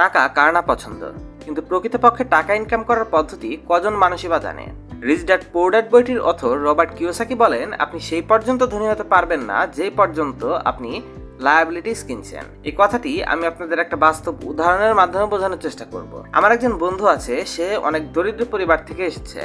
টাকা কার না পছন্দ? কিন্তু প্রকৃতপক্ষে টাকা ইনকাম করার পদ্ধতি কজন মানুষই বা জানে? রিচ ড্যাড পোর ড্যাড বইটির অথর রবার্ট কিওসাকি বলেন, আপনি সেই পর্যন্ত ধনী হতে পারবেন না যে পর্যন্ত আপনি লায়াবিলিটিস কিনছেন। এই কথাটি আমি আপনাদের একটা বাস্তব উদাহরণের মাধ্যমে বোঝানোর চেষ্টা করব। আমার একজন বন্ধু আছে, সে অনেক দরিদ্র পরিবার থেকে এসেছে।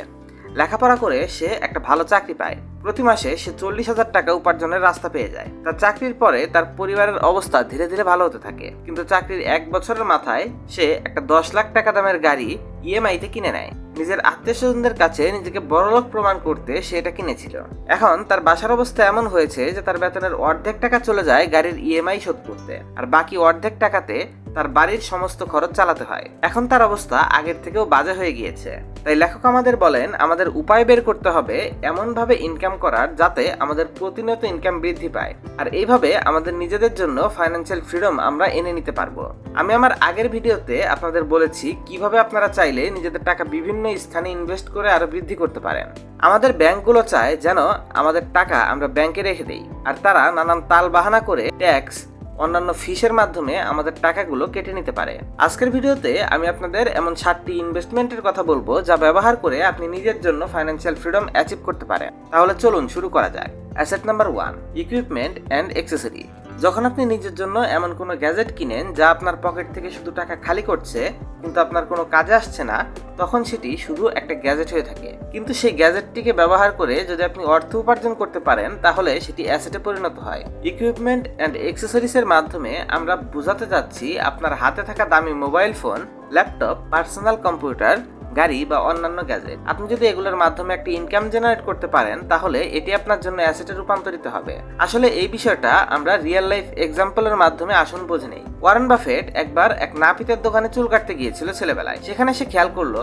লেখাপড়া করে সে একটা ভালো চাকরি পায়। প্রতি মাসে সে চল্লিশ হাজার টাকা উপার্জনের রাস্তা পেয়ে যায়। তার চাকরির পরে তার পরিবারের অবস্থা ধীরে ধীরে ভালো হতে থাকে। কিন্তু চাকরির এক বছরের মাথায় সে একটা দশ লাখ টাকা দামের গাড়ি ইএমআই তে কিনে নেয়। নিজের আত্মীয় স্বজনদের কাছে নিজেকে বড়লোক প্রমাণ করতে সে এটা কিনেছিল। এখন তার বাসার অবস্থা এমন হয়েছে যে তার বেতনের অর্ধেক টাকা চলে যায় গাড়ির ইএমআই শোধ করতে। আর বাকি অর্ধেক টাকাতে তার বাড়ির সমস্ত খরচ চালাতে হয়। এখন তার অবস্থা আগের থেকেও বাজে হয়ে গিয়েছে। তাই লেখক আমাদের বলেন, আমাদের উপায় বের করতে হবে এমনভাবে ইনকাম করার যাতে আমাদের প্রতিনিয়ত ইনকাম বৃদ্ধি পায়। আর এইভাবে আমাদের নিজেদের জন্য ফাইন্যান্সিয়াল ফ্রিডম আমরা এনে নিতে পারব। আমি আমার আগের ভিডিওতে আপনাদের বলেছি, কীভাবে আপনারা চাইলে নিজেদের টাকা বিভিন্ন স্থানে ইনভেস্ট করে আরও বৃদ্ধি করতে পারেন। আমাদের ব্যাংকগুলো চায় যেন আমাদের টাকা আমরা ব্যাংকে রেখে দেই। আর তারা নানান তাল বাহানা করে ট্যাক্স অন্যান্য ফিসের মাধ্যমে আমাদের টাকাগুলো কেটে নিতে পারে। আজকের ভিডিওতে আমি আপনাদের এমন সাতটি ইনভেস্টমেন্টের কথা বলব যা ব্যবহার করে আপনি নিজের জন্য ফাইন্যান্সিয়াল ফ্রিডম অ্যাচিভ করতে পারেন। তাহলে চলুন শুরু করা যাক। Asset number one equipment and accessory যখন আপনি নিজের জন্য এমন কোনো গ্যাজেট কিনেন যা আপনার পকেট থেকে শুধু টাকা খালি করছে, কিন্তু আপনার কোনো কাজে আসছে না, তখন সেটি শুধু একটা গ্যাজেট হয়ে থাকে। কিন্তু সেই গ্যাজেটটিকে ব্যবহার করে যদি আপনি অর্থ উপার্জন করতে পারেন, তাহলে সেটি অ্যাসেটে পরিণত হয়। ইকুইপমেন্ট অ্যান্ড এক্সেসরিজের মাধ্যমে আমরা বোঝাতে যাচ্ছি আপনার হাতে থাকা দামি mobile phone laptop personal computer গাড়ি বা অন্যান্য গ্যাজেট, আপনি যদি এগুলোর মাধ্যমে একটা ইনকাম জেনারেট করতে পারেন, তাহলে এটি আপনার জন্য অ্যাসেটে রূপান্তরিত হবে। আসলে এই বিষয়টা আমরা রিয়েল লাইফ এক্সাম্পলের মাধ্যমে আসুন বুঝে নেই। ওয়ারেন বাফেট একবার এক নাপিতের দোকানে চুল কাটতে গিয়েছিল ছেলেবেলায়। সেখানে সে খেয়াল করল,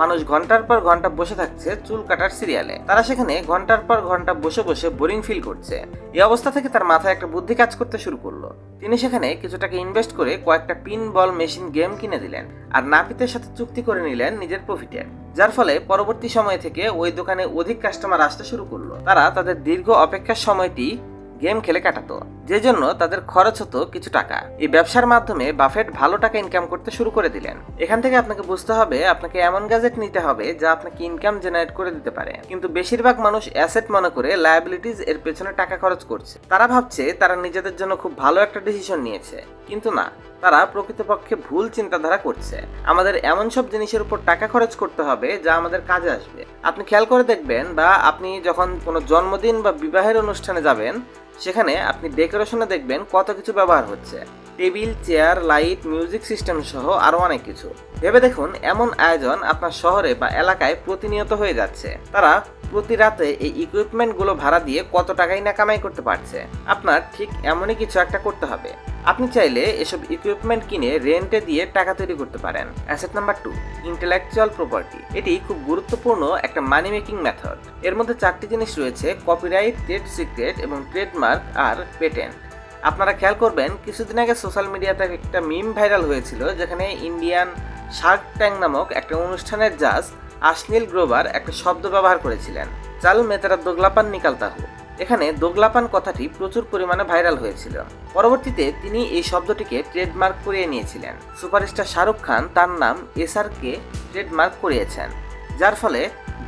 মানুষ ঘণ্টার পর ঘণ্টা বসে থাকছে চুল কাটার সিরিয়ালে তারা সেখানে ঘণ্টার পর ঘণ্টা বসে বসে বোরিং ফিল করছে। এই অবস্থা থেকে তার মাথায় একটা বুদ্ধি কাজ করতে শুরু করল। তিনি সেখানে কিছু টাকা ইনভেস্ট করে কয়েকটা পিন বল মেশিন গেম কিনে দিলেন। আর নাপিতের সাথে চুক্তি করে নিলেন নিজের প্রফিটের যার ফলে পরবর্তী সময় থেকে ওই দোকানে অধিক কাস্টমার আসতে শুরু করল। তারা তাদের দীর্ঘ অপেক্ষার সময়টি গেম খেলে কাটাতো। যে জন্য তাদের খরচ হতো কিছু টাকা। এই ব্যবসার মাধ্যমে বাফেট ভালো টাকা ইনকাম করতে শুরু করে দিলেন। এখান থেকে আপনাকে বুঝতে হবে, আপনাকে এমন গ্যাজেট নিতে হবে যা আপনাকে ইনকাম জেনারেট করে দিতে পারে। কিন্তু বেশিরভাগ মানুষ অ্যাসেট মনে করে লায়াবিলিটিস এর পেছনে টাকা খরচ করছে। তারা ভাবছে তারা নিজেদের জন্য খুব ভালো একটা ডিসিশন নিয়েছে। কিন্তু না, তারা প্রকৃতপক্ষে ভুল চিন্তাধারা করছে। আমাদের এমন সব জিনিসের উপর টাকা খরচ করতে হবে যা আমাদের কাজে আসবে। আপনি খেয়াল করে দেখবেন বা আপনি যখন কোনো জন্মদিন বা বিবাহের অনুষ্ঠানে যাবেন, সেখানে আপনি ডেকোরেশনে দেখবেন কত কিছু ব্যবহার হচ্ছে। Table, chair, light, music system সহ আরও অনেক কিছু। ভেবে দেখুন, এমন আয়োজন আপনার শহরে বা এলাকায় প্রতিনিয়ত হয়ে যাচ্ছে। তারা প্রতি রাতে এই ইকুইপমেন্টগুলো ভাড়া দিয়ে কত টাকাই না কামাই করতে পারছে। আপনার ঠিক এমনই কিছু একটা করতে হবে। আপনি চাইলে এসব ইকুইপমেন্ট কিনে রেন্টে দিয়ে টাকা তৈরি করতে পারেন। Asset number two intellectual property এটি খুব গুরুত্বপূর্ণ একটা মানি মেকিং মেথড এর মধ্যে চারটি জিনিস রয়েছে কপিরাইট ট্রেড সিক্রেট এবং ট্রেডমার্ক আর পেটেন্ট আপনারা খেয়াল করবেন, কিছুদিন আগে সোশ্যাল মিডিয়াতে একটা মিম ভাইরাল হয়েছিল, যেখানে ইন্ডিয়ান শার্ক ট্যাঙ্ক নামক একটা অনুষ্ঠানের জাজ আশনীল গ্রোভার একটা শব্দ ব্যবহার করেছিলেন। চাল মেতারা দোগলাপান নিকালতাহু এখানে দোগলাপান কথাটি প্রচুর পরিমাণে ভাইরাল হয়েছিল। পরবর্তীতে তিনি এই শব্দটিকে ট্রেডমার্ক করিয়ে নিয়েছিলেন। সুপারস্টার শাহরুখ খান তার নাম এসআরকে ট্রেডমার্ক করিয়েছেন, যার ফলে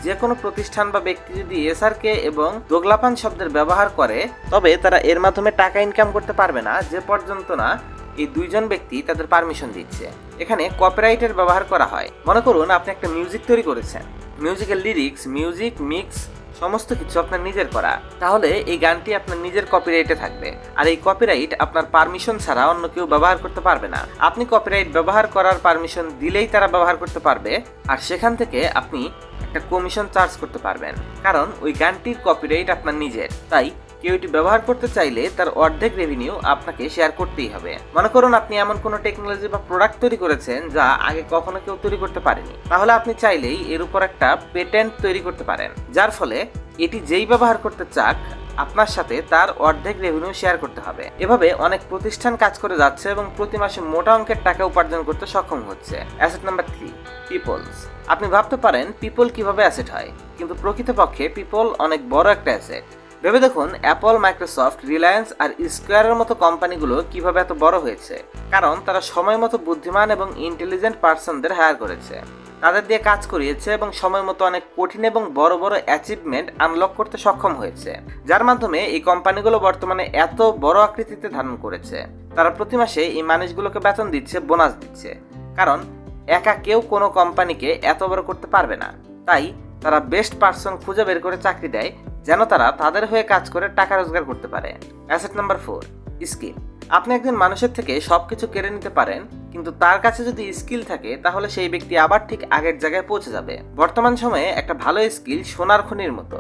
যে কোনো প্রতিষ্ঠান বা ব্যক্তি যদি এসআরকে এবং দোগলাপান শব্দের ব্যবহার করে, তবে তারা এর মাধ্যমে টাকা ইনকাম করতে পারবে না, যে পর্যন্ত না এই দুইজন ব্যক্তি তাদের পারমিশন দিচ্ছে। এখানে কপিরাইটের ব্যবহার করা হয়। মনে করুন, আপনি একটা মিউজিক তৈরি করেছেন। মিউজিকের লিরিক্স মিউজিক মিক্স সমস্ত কিছু আপনার নিজের করা। তাহলে এই গানটি আপনার নিজের কপিরাইটে থাকবে। আর এই কপিরাইট আপনার পারমিশন ছাড়া অন্য কেউ ব্যবহার করতে পারবে না। আপনি কপিরাইট ব্যবহার করার পারমিশন দিলেই তারা ব্যবহার করতে পারবে। আর সেখান থেকে আপনি একটা কমিশন চার্জ করতে পারবেন। কারণ ওই গানটির কপিরাইট আপনার নিজের। তাই কেউ এটি ব্যবহার করতে চাইলে তার অর্ধেক রেভিনিউ আপনাকে শেয়ার করতেই হবে। মনে করুন আপনি এমন কোনো টেকনোলজি বা প্রোডাক্ট তৈরি করেছেন যা আগে কখনো কেউ তৈরি করতে পারেনি। তাহলে আপনি চাইলেই এর উপর একটা পেটেন্ট তৈরি করতে পারেন, যার ফলে এটি যেই ব্যবহার করতে চাক, আপনার সাথে তার অর্ধেক রেভিনিউ শেয়ার করতে হবে। এভাবে অনেক প্রতিষ্ঠান কাজ করে যাচ্ছে এবং প্রতি মাসে মোটা অঙ্কের টাকা উপার্জন করতে সক্ষম হচ্ছে। অ্যাসেট নাম্বার থ্রি পিপলস আপনি ভাবতে পারেন পিপল কীভাবে অ্যাসেট হয়? কিন্তু প্রকৃতপক্ষে পিপল অনেক বড় একটা অ্যাসেট ভেবে দেখুন অ্যাপল মাইক্রোসফট রিলায়েন্স আর স্কোয়ারের মতো কোম্পানিগুলো কীভাবে এত বড় হয়েছে। কারণ তারা সময় মতো বুদ্ধিমান এবং ইন্টেলিজেন্ট পার্সনদের হায়ার করেছে। তাদের দিয়ে কাজ করিয়েছে এবং সময় মতো অনেক কঠিন এবং বড় বড় অ্যাচিভমেন্ট আনলক করতে সক্ষম হয়েছে। যার মাধ্যমে এই কোম্পানিগুলো বর্তমানে এত বড় আকৃতিতে ধারণ করেছে। তারা প্রতি মাসে এই মানুষগুলোকে বেতন দিচ্ছে, বোনাস দিচ্ছে। কারণ একা কেউ কোনো কোম্পানিকে এত বড় করতে পারবে না। তাই তারা বেস্ট পার্সন খুঁজে বের করে চাকরি দেয় যেন তারা তাদের হয়ে কাজ করে টাকা রোজগার করতে পারে। অ্যাসেট নাম্বার ফোর স্কিল আপনি একজন মানুষের থেকে সবকিছু কেড়ে নিতে পারেন, কিন্তু তার কাছে যদি স্কিল থাকে, তাহলে সেই ব্যক্তি আবার ঠিক আগের জায়গায় পৌঁছে যাবে। বর্তমান সময়ে একটা ভালো স্কিল সোনার খনির মতো।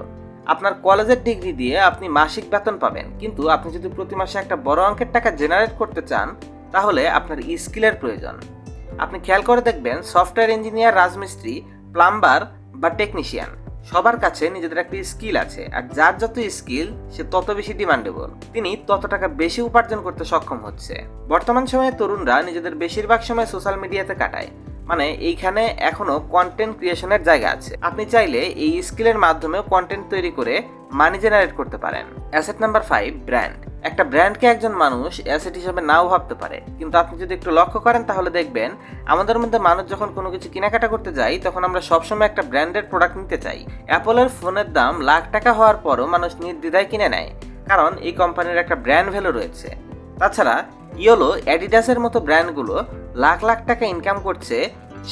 আপনার কলেজের ডিগ্রি দিয়ে আপনি মাসিক বেতন পাবেন, কিন্তু আপনি যদি প্রতি মাসে একটা বড় অঙ্কের টাকা জেনারেট করতে চান, তাহলে আপনার স্কিলের প্রয়োজন। আপনি খেয়াল করে দেখবেন সফটওয়্যার ইঞ্জিনিয়ার রাজমিস্ত্রি প্লাম্বার বা টেকনিশিয়ান সবার কাছে নিজেদের একটি স্কিল আছে, আর যার যত স্কিল, সে তত বেশি ডিমান্ডেবল। তিনি তত টাকা বেশি উপার্জন করতে সক্ষম হচ্ছে। বর্তমান সময়ে তরুণরা নিজেদের বেশিরভাগ সময় সোশ্যাল মিডিয়াতে কাটায়। মানে এইখানে এখনও কন্টেন্ট ক্রিয়েশনের জায়গা আছে। আপনি চাইলে এই স্কিলের মাধ্যমেও কন্টেন্ট তৈরি করে মানি জেনারেট করতে পারেন। অ্যাসেট নাম্বার ফাইভ ব্র্যান্ড একটা ব্র্যান্ডকে একজন মানুষ অ্যাসেট হিসেবে নাও ভাবতে পারে। কিন্তু আপনি যদি একটু লক্ষ্য করেন, তাহলে দেখবেন আমাদের মধ্যে মানুষ যখন কোনো কিছু কেনাকাটা করতে যাই তখন আমরা সবসময় একটা ব্র্যান্ডের প্রোডাক্ট নিতে চাই। অ্যাপলের ফোনের দাম লাখ টাকা হওয়ার পরও মানুষ নির্দ্বিধায় কিনে নেয়, কারণ এই কোম্পানির একটা ব্র্যান্ড ভ্যালু রয়েছে। তাছাড়া ইয়োলো, অ্যাডিডাসের মতো ব্র্যান্ডগুলো লাখ লাখ টাকা ইনকাম করছে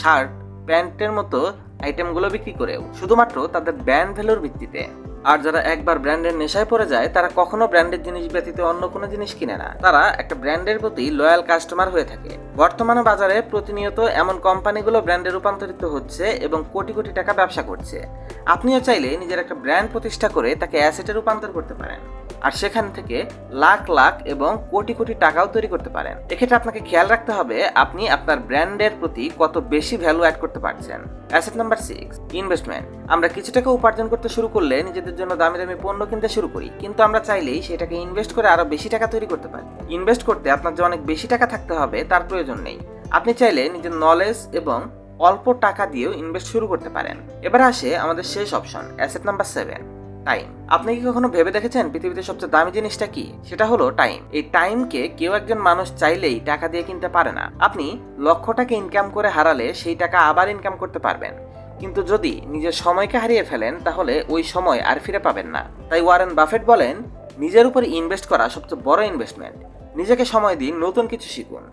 শার্ট, প্যান্টের মতো আইটেমগুলো বিক্রি করেও। শুধুমাত্র তাদের ব্র্যান্ড ভ্যালুর ভিত্তিতে। আর যারা একবার ব্র্যান্ডের নেশায় পড়ে যায়, তারা কখনো ব্র্যান্ডের জিনিস ব্যতীত অন্য কোনো জিনিস কিনে না। তারা একটা ব্র্যান্ডের প্রতি লয়াল কাস্টমার হয়ে থাকে। বর্তমানে বাজারে প্রতিনিয়ত এমন কোম্পানিগুলো ব্র্যান্ডে রূপান্তরিত হচ্ছে এবং কোটি কোটি টাকা ব্যবসা করছে। আপনিও চাইলে নিজের একটা ব্র্যান্ড প্রতিষ্ঠা করে তাকে অ্যাসেটে রূপান্তর করতে পারেন। আর সেখান থেকে লাখ লাখ এবং কোটি কোটি টাকাও তৈরি করতে পারেন। এক্ষেত্রে আপনাকে খেয়াল রাখতে হবে, আপনি আপনার ব্র্যান্ডের প্রতি কত বেশি ভ্যালু অ্যাড করতে পারছেন। অ্যাসেট নাম্বার সিক্স ইনভেস্টমেন্ট আমরা কিছু টাকা উপার্জন করতে শুরু করলে নিজেদের জন্য দামি দামি পণ্য কিনতে শুরু করি। কিন্তু আমরা চাইলেই সেটাকে ইনভেস্ট করে আরও বেশি টাকা তৈরি করতে পারি। ইনভেস্ট করতে আপনার যে অনেক বেশি টাকা থাকতে হবে, তার প্রয়োজন নেই। আপনি চাইলে নিজের নলেজ এবং অল্প টাকা দিয়েও ইনভেস্ট শুরু করতে পারেন। এবার আসে আমাদের শেষ option asset number seven time আপনি কি কখনো ভেবে দেখেছেন পৃথিবীতে সবচেয়ে দামি জিনিসটা কি? সেটা হলো টাইম এই টাইমকে কেউ একজন মানুষ চাইলেই টাকা দিয়ে কিনতে পারে না। আপনি লক্ষ টাকা ইনকাম করে হারালে সেই টাকা আবার ইনকাম করতে পারবেন। কিন্তু যদি নিজের সময়কে হারিয়ে ফেলেন, তাহলে ওই সময় আর ফিরে পাবেন না। তাই ওয়ারেন বাফেট বলেন, নিজের উপর ইনভেস্ট করা সবচেয়ে বড় ইনভেস্টমেন্ট নিজেকে সময় দিন, নতুন কিছু শিখুন।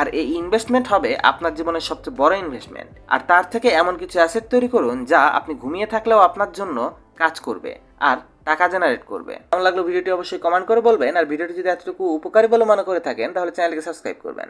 আর এই ইনভেস্টমেন্ট হবে আপনার জীবনের সবচেয়ে বড় ইনভেস্টমেন্ট আর তার থেকে এমন কিছু অ্যাসেট তৈরি করুন, যা আপনি ঘুমিয়ে থাকলেও আপনার জন্য কাজ করবে আর টাকা জেনারেট করবে। কেমন লাগল ভিডিওটি অবশ্যই কমেন্ট করে বলবেন। আর ভিডিওটি যদি এতটুকু উপকারী বলে মনে করে থাকেন, তাহলে চ্যানেলকে সাবস্ক্রাইব করবেন।